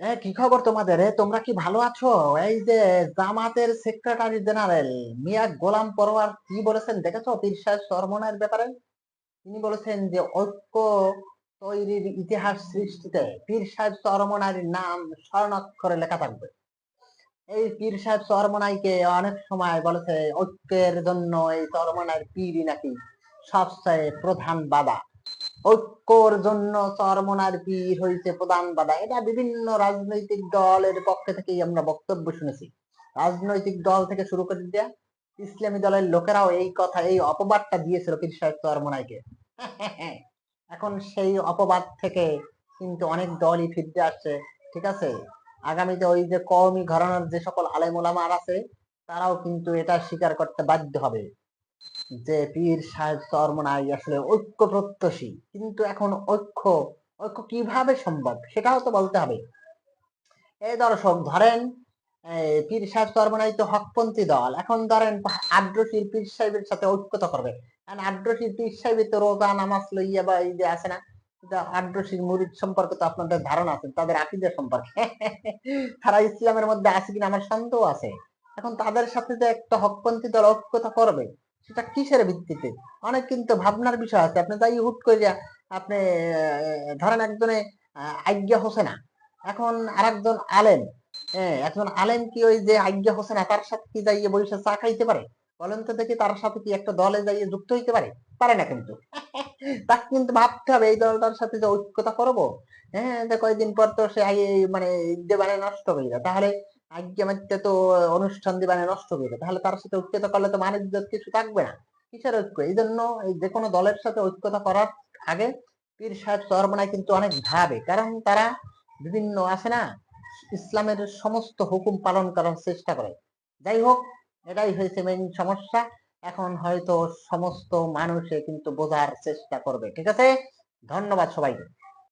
কি খবর তোমাদের? তোমরা কি ভালো আছো? এই যে জামাতের সেক্রেটারি জেনারেল মিয়া গোলাম পরোয়ার, কি বলেছেন? দেখেছ? পীর সাহেব চরমনার ব্যাপারে? তিনি বলেছেন যে, ঐক্য তৈরির ইতিহাস সৃষ্টিতে পীর সাহেব চরমনার নাম স্বর্ণাক্ষরে লেখা থাকবে। এই পীর সাহেব চরমনাইকে অনেক সময় বলেছে, ঐক্যের জন্য এই চরমনার পীরই নাকি সবচেয়ে প্রধান বাধা ঐক্যর জন্য চরমনার পীর হয়েছে প্রধান বাধা। এটা বিভিন্ন রাজনৈতিক দলের পক্ষে থেকেই আমরা বক্তব্য শুনেছি। রাজনৈতিক দল থেকে শুরু করে দেয়া ইসলামী দলের লোকেরাও এই কথা, এই অপবাদটা দিয়েছিল পীর সাহেব চরমনাইকে এখন সেই অপবাদ থেকে কিন্তু অনেক দলই ফিরতে আসছে, ঠিক আছে? আগামীতে ওই যে কওমি ঘরানার যে সকল আলেমুলামার আছে, তারাও কিন্তু এটা স্বীকার করতে বাধ্য হবে। যে পীর সাহেব চরমনাই আসলে ঐক্য প্রত্যাশী কিন্তু এখন ঐক্য ঐক্য কীভাবে সম্ভব সেটাও তো বলতে হবে। এই দর্শক, ধরেন পীর সাহেব চরমনাই তো হকপন্থী দল। এখন ধরেন আদ্রশির পীর সাহেবের সাথে ঐক্যতা করবে। কারণ আদ্রশির পীর সাহেবের তো রোজা, নামাজ লইয়া বা এই যে আছে না আদ্রশির মুরিদ সম্পর্কে তো আপনাদের ধারণা আছে, তাদের আকিদের সম্পর্কে। তারা ইসলামের মধ্যে আছে কিনা আমার সন্দেহ আছে। এখন তাদের সাথে যে একটা হকপন্থী দল ঐক্যতা করবে। সেটা কিসের ভিত্তিতে? অনেক কিন্তু ভাবনার বিষয় আছে। আপনি যাই হুট করে আপনি ধরেন একজনে আজ্ঞা হোসেনা। এখন আরেকজন আলেম। হ্যাঁ একজন আলেম কি ওই যে আজ্ঞা হোসেনা, তার সাথে কি যাইয়ে বসে চা খাইতে পারে? বলেন তো দেখি তার সাথে কি একটা দলে যাইয়ে যুক্ত হইতে পারে? পারে না কিন্তু। তাকে কিন্তু ভাবতে হবে, এই দলটার সাথে যে ঐক্যতা করব। হ্যাঁ কয়েকদিন পর তো সে মানে দেবানে নষ্ট হয়ে যায়। তাহলে আজ্ঞা তো অনুষ্ঠান দিবানে নষ্ট যায় তাহলে তার সাথে ঐক্যতা করলে তো মানুষ কিছু থাকবে না। কিসের ঐক্য? এই জন্য যে কোনো দলের সাথে ঐক্যতা করার আগে পীর সাহেব চরমনায় কিন্তু অনেক ভাবে। কারণ তারা বিভিন্ন আছে না, ইসলামের সমস্ত হুকুম পালন করার চেষ্টা করে। যাই হোক, এটাই হয়েছে মেইন সমস্যা। এখন হয়তো সমস্ত মানুষে কিন্তু বোঝার চেষ্টা করবে। ঠিক আছে? ধন্যবাদ সবাইকে।